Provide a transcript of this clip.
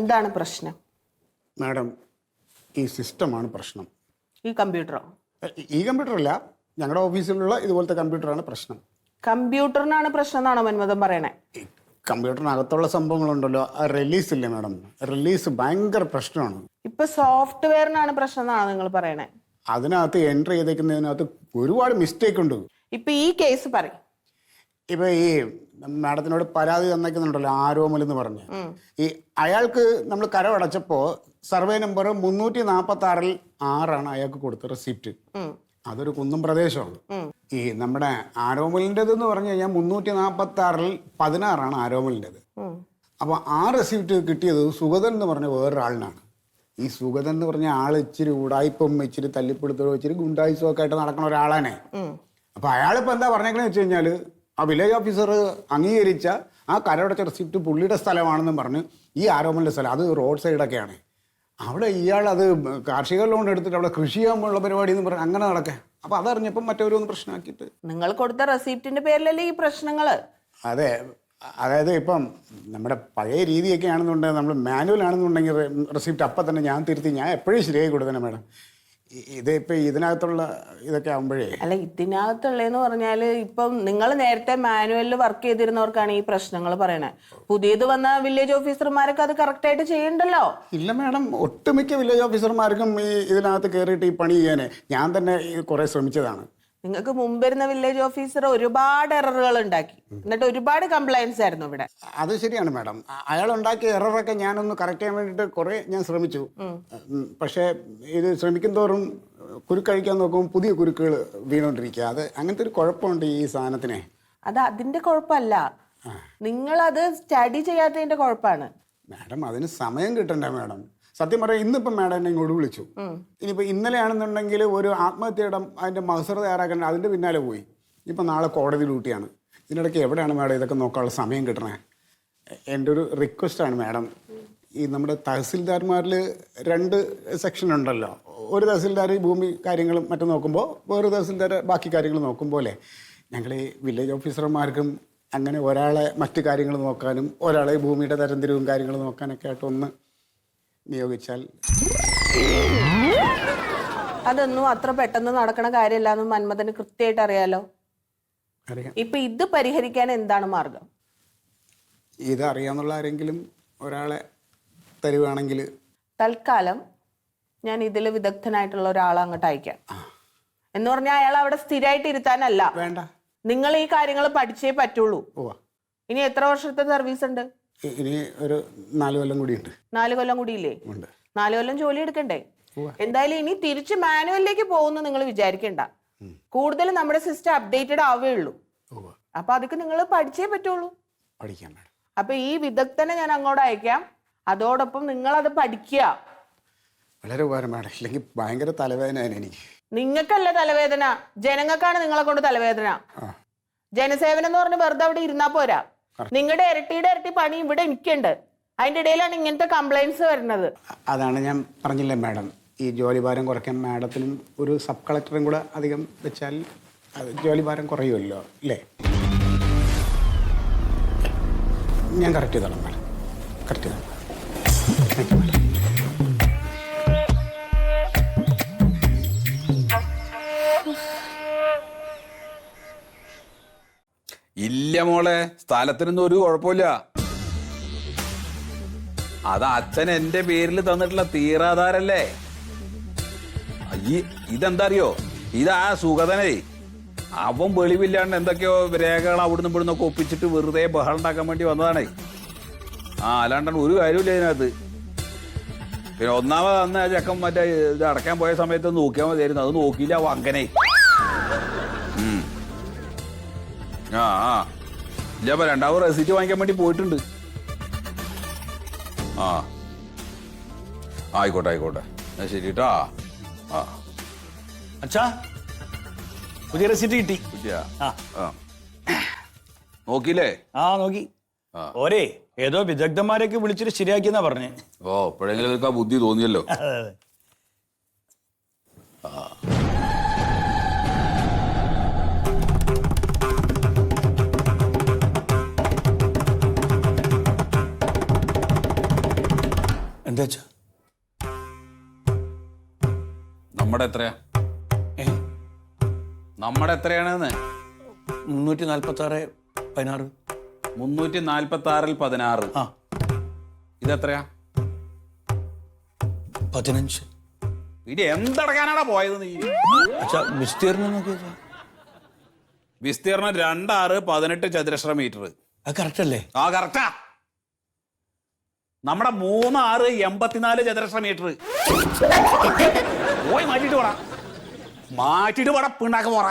എന്താണ് പ്രശ്നം? മാഡം ഈ സിസ്റ്റമാണ് പ്രശ്നം. ഈ കമ്പ്യൂട്ടറോ? ഈ കമ്പ്യൂട്ടർ അല്ല ഞങ്ങളുടെ ഓഫീസിലുള്ള ഇതുപോലത്തെ കമ്പ്യൂട്ടറാണ് പ്രശ്നം. കമ്പ്യൂട്ടറിനാണ് പ്രശ്നം എന്നാണോ മന്മഥൻ പറയണേ? കമ്പ്യൂട്ടറിനകത്തുള്ള സംഭവങ്ങളുണ്ടല്ലോ. ആ റിലീസ് ഇല്ലേ മാഡം? റിലീസ് ഭയങ്കര പ്രശ്നമാണ്. ഇപ്പൊ സോഫ്റ്റ്വെയറിനാണ് പ്രശ്നം എന്നാണോ നിങ്ങൾ പറയണേ? അതിനകത്ത് എൻട്രി ചെയ്തേക്കുന്നതിനകത്ത് ഒരുപാട് മിസ്റ്റേക്ക് ഉണ്ട്. ഇപ്പൊ ഈ കേസ് പറയും. ഇപ്പൊ ഈ മാഡത്തിനോട് പരാതി തന്നേക്കുന്നുണ്ടല്ലോ ആരോമൽ എന്ന് പറഞ്ഞ്. ഈ അയാൾക്ക് നമ്മൾ കരമടച്ചപ്പോ സർവേ നമ്പർ മുന്നൂറ്റി നാൽപ്പത്തി ആറിൽ ആറാണ് അയാൾക്ക് കൊടുത്ത റെസിപ്റ്റ്. അതൊരു കുന്നും പ്രദേശമാണ്. ഈ നമ്മുടെ ആരോമലിന്റെത് എന്ന് പറഞ്ഞു കഴിഞ്ഞാൽ മുന്നൂറ്റി നാൽപ്പത്തി ആറിൽ പതിനാറാണ് ആരോമലിന്റെത്. അപ്പൊ ആ റെസിപ്റ്റ് കിട്ടിയത് സുഗതൻ എന്ന് പറഞ്ഞ വേറൊരാളിനാണ്. ഈ സുഗതൻ എന്ന് പറഞ്ഞ ആൾ ഇച്ചിരി ഉടായ്പും ഇച്ചിരി തല്ലിപ്പിടുത്തോ ഇച്ചിരി ഗുണ്ടായുസോ ഒക്കെ ആയിട്ട് നടക്കുന്ന ഒരാളാണേ. അപ്പൊ അയാളിപ്പോ എന്താ പറഞ്ഞേക്കണെന്ന് വെച്ച് കഴിഞ്ഞാൽ ആ വില്ലേജ് ഓഫീസർ അംഗീകരിച്ച ആ കരടച്ച റെസിപ്റ്റ് പുള്ളിയുടെ സ്ഥലമാണെന്ന് പറഞ്ഞ് ഈ ആരോപണത്തിന്റെ സ്ഥലം അത് റോഡ് സൈഡൊക്കെയാണ് അവിടെ ഇയാൾ അത് കാർഷിക ലോൺ എടുത്തിട്ട് അവിടെ കൃഷി ചെയ്യാനുള്ള പരിപാടി എന്ന് പറഞ്ഞ് അങ്ങനെ നടക്കുക അപ്പൊ അതറിഞ്ഞപ്പം മറ്റൊരു പ്രശ്നമാക്കിയിട്ട്. നിങ്ങൾ കൊടുത്ത റെസിപ്റ്റിന്റെ പേരിലല്ലേ ഈ പ്രശ്നങ്ങൾ അതെ അതായത് ഇപ്പം നമ്മുടെ പഴയ രീതിയൊക്കെ ആണെന്നുണ്ടെങ്കിൽ നമ്മൾ മാനുവൽ ആണെന്നുണ്ടെങ്കിൽ റെസിപ്റ്റ് അപ്പം തന്നെ ഞാൻ തിരുത്തി ഞാൻ എപ്പോഴും ശരിയായി കൊടുക്കണം മാഡം. ഇത് ഇപ്പം ഇതിനകത്തുള്ള ഇതൊക്കെ ആകുമ്പോഴേ അല്ല ഇതിനകത്തുള്ളതെന്ന് പറഞ്ഞാൽ ഇപ്പം നിങ്ങൾ നേരത്തെ മാനുവലിൽ വർക്ക് ചെയ്തിരുന്നവർക്കാണ് ഈ പ്രശ്നങ്ങൾ പറയണേ. പുതിയത് വന്ന വില്ലേജ് ഓഫീസർമാരൊക്കെ അത് കറക്റ്റ് ആയിട്ട് ചെയ്യണ്ടല്ലോ. ഇല്ല മാഡം ഒട്ടുമിക്ക വില്ലേജ് ഓഫീസർമാർക്കും ഈ ഇതിനകത്ത് കയറിയിട്ട് ഈ പണി ചെയ്യാനേ ഞാൻ തന്നെ കുറേ ശ്രമിച്ചതാണ്. നിങ്ങൾക്ക് മുമ്പിരുന്ന വില്ലേജ് ഓഫീസർ ഒരുപാട് എററുകൾ ഉണ്ടാക്കി. എന്നിട്ട് ഒരുപാട് കംപ്ലൈൻസ് ആയിരുന്നു ഇവിടെ. അത് ശരിയാണ് മാഡം അയാൾ ഉണ്ടാക്കിയ എററൊക്കെ ഞാനൊന്ന് കറക്റ്റ് ചെയ്യാൻ വേണ്ടിയിട്ട് കുറെ ഞാൻ ശ്രമിച്ചു. പക്ഷേ ഇത് ശ്രമിക്കും തോറും കുരുക്കഴിക്കാൻ നോക്കുമ്പോൾ പുതിയ കുരുക്കുകൾ വീണോണ്ടിരിക്കുക അത് അങ്ങനത്തെ ഒരു കുഴപ്പമുണ്ട് ഈ സാധനത്തിനെ. അത് അതിന്റെ കുഴപ്പമല്ല. നിങ്ങൾ അത് സ്റ്റഡി ചെയ്യാത്തതിന്റെ കുഴപ്പമാണ്. മാഡം അതിന് സമയം കിട്ടണ്ടേ മാഡം സത്യം പറയാം ഇന്നിപ്പം മാഡം എന്നെ ഇങ്ങോട്ട് വിളിച്ചു. ഇനിയിപ്പോൾ ഇന്നലെയാണെന്നുണ്ടെങ്കിൽ ഒരു ആത്മഹത്യയുടെ അതിന്റെ മത്സര തയ്യാറാക്കേണ്ട അതിന്റെ പിന്നാലെ പോയി. ഇപ്പം നാളെ കോടതി ഡ്യൂട്ടിയാണ്. ഇതിനിടയ്ക്ക് എവിടെയാണ് മാഡം ഇതൊക്കെ നോക്കാനുള്ള സമയം കിട്ടണേ? എന്റെ ഒരു റിക്വസ്റ്റാണ് മാഡം. ഈ നമ്മുടെ തഹസിൽദാർമാരിൽ രണ്ട് സെക്ഷൻ ഉണ്ടല്ലോ. ഒരു തഹസിൽദാർ ഈ ഭൂമി കാര്യങ്ങളും മറ്റും നോക്കുമ്പോൾ വേറെ തഹസിൽദാർ ബാക്കി കാര്യങ്ങൾ നോക്കുമ്പോലെ ഞങ്ങൾ ഈ വില്ലേജ് ഓഫീസർമാർക്കും അങ്ങനെ ഒരാളെ മറ്റു കാര്യങ്ങൾ നോക്കാനും ഒരാളെ ഭൂമിയുടെ തരംതിരിവും കാര്യങ്ങൾ നോക്കാനൊക്കെ ആയിട്ട് ഒന്ന് നിയോഗിച്ചാൽ അതൊന്നും അത്ര പെട്ടെന്ന് നടക്കണ കാര്യമല്ല എന്ന് മന്മഥന് കൃത്യമായിട്ട് അറിയാലോ. അറിയാം. ഇപ്പൊ ഇത് പരിഹരിക്കാൻ എന്താണ് മാർഗം? ഇത് അറിയാന്നുള്ള ആരെങ്കിലും ഒരാളെ തരുവാണെങ്കിൽ തൽക്കാലം ഞാൻ ഇതിൽ വിദഗ്ധനായിട്ടുള്ള ഒരാളെ അങ്ങോട്ട് അയക്കാം. എന്ന് പറഞ്ഞാൽ അയാൾ അവിടെ സ്ഥിരമായിട്ട് ഇരുത്താനല്ല. വേണ്ട. നിങ്ങൾ ഈ കാര്യങ്ങൾ പഠിച്ചേ പറ്റുള്ളൂ. ഇനി എത്ര വർഷത്തെ സർവീസ് ഉണ്ട്? ഇനി ഒരു നാല് കൊല്ലം കൂടിയുണ്ട്. നാല് കൊല്ലം കൂടിയില്ലേ? ഉണ്ട്. നാല് കൊല്ലം ജോലി എടുക്കണ്ടേ? എന്തായാലും ഇനി തിരിച്ച് മാനുവലിലേക്ക് പോകുന്ന നിങ്ങൾ വിചാരിക്കണ്ട. കൂടുതൽ നമ്മുടെ സിസ്റ്റം അപ്ഡേറ്റഡ് ആവേ ഉള്ളൂ അപ്പൊ അതൊക്കെ നിങ്ങൾ പഠിച്ചേ പറ്റുള്ളൂ. പഠിക്കാം അപ്പൊ ഈ വിദഗ്ധനെ ഞാൻ അങ്ങോട്ട് അയക്കാം. അതോടൊപ്പം നിങ്ങൾ അത് പഠിക്കുക. വളരെ ഉപകാരം മാഡം. ഇല്ലെങ്കിൽ ഭയങ്കര തലവേദനയാണ് എനിക്ക്. നിങ്ങൾക്കല്ല തലവേദന. ജനങ്ങൾക്കാണ് നിങ്ങളെ കൊണ്ട് തലവേദന. ജനസേവനം എന്ന് പറഞ്ഞ് വെറുതെ അവിടെ ഇരുന്നാ പോരാ. നിങ്ങളുടെ ഇരട്ടിയുടെ ഇരട്ടി പണി ഇവിടെ എനിക്കുണ്ട്. അതിന്റെ ഇടയിലാണ് ഇങ്ങനത്തെ കംപ്ലൈൻസ് വരുന്നത്. അതാണ് ഞാൻ പറഞ്ഞില്ലേ മാഡം. ഈ ജോലിഭാരം കുറയ്ക്കാൻ മാഡത്തിനും ഒരു സബ് കളക്ടറും കൂടെ അധികം വെച്ചാൽ അത് ജോലിഭാരം കുറയുമല്ലോ അല്ലേ? ഞാൻ കറക്റ്റ് ചെയ്തോളാം മാഡം. കറക്റ്റ് ചെയ്തോളാം. Thank you madam. ഇല്ല മോളെ സ്ഥലത്തിനൊന്നും ഒരു കുഴപ്പമില്ല. അത് അച്ഛൻ എന്റെ പേരിൽ തന്നിട്ടുള്ള തീരാധാരല്ലേ? ഈ ഇതെന്താ അറിയോ ഇതാ സുഗതനേ. അവൻ വെളിവില്ലാണ്ട് എന്തൊക്കെയോ രേഖകൾ അവിടുന്ന് ഇവിടുന്ന് ഒപ്പിച്ചിട്ട് വെറുതെ ബഹളം ഉണ്ടാക്കാൻ വേണ്ടി വന്നതാണേ. ആ അല്ലാണ്ടാണ് ഒരു കാര്യമില്ല ഇതിനകത്ത്. പിന്നെ ഒന്നാമത് അന്ന് ആ ചെക്കൻ മറ്റേ ഇത് അടക്കാൻ പോയ സമയത്ത് നോക്കിയാൽ മതിയായിരുന്നു. അത് നോക്കിയില്ല അവൻ അങ്ങനെ. ആ ആ. ഇല്ല അപ്പൊ രണ്ടാമത് റെസിറ്റ് വാങ്ങിക്കാൻ വേണ്ടി പോയിട്ടുണ്ട്. ആ. ആയിക്കോട്ടെ ആയിക്കോട്ടെ. എന്നാ ശരി കേട്ടാ. ആ അച്ഛാ പുതിയ റെസിറ്റ് കിട്ടി. കുട്ടിയാ ആ. ആ. നോക്കിയില്ലേ? ആ നോക്കി. ആ. ഓരേ ഏതോ വിദഗ്ധന്മാരെയൊക്കെ വിളിച്ചിട്ട് ശരിയാക്കിയെന്നാ പറഞ്ഞേ. ഓ ഇപ്പോഴെങ്കിലും നിനക്ക് ആ ബുദ്ധി തോന്നിയല്ലോ. അതെ അതെ. എന്താ അച്ഛാ നമ്മുടെ എത്രയാ? ഏ നമ്മുടെ എത്രയാണെന്ന്? മുന്നൂറ്റി നാൽപ്പത്തി ആറ് പതിനാറ്. മുന്നൂറ്റി നാൽപ്പത്തി ആറിൽ പതിനാറ്. ആ. ഇതെത്രയാ? പതിനഞ്ച്. ഇനി എന്തടക്കാനാണ് പോയത് നീ? അച്ഛാ വിസ്തീർണം നോക്കിയാ വിസ്തീർണം രണ്ടാറ് പതിനെട്ട് ചതുരശ്ര മീറ്റർ അത് കറക്റ്റ് അല്ലേ? ആ കറക്റ്റാ നമ്മുടെ മൂന്നാറ് എൺപത്തിനാല് ചതുരശ്ര മീറ്റർ പോയി മാറ്റിട്ട് പോടാ. മാറ്റിട്ട് പോടാ പിണ്ടാക്ക പോറ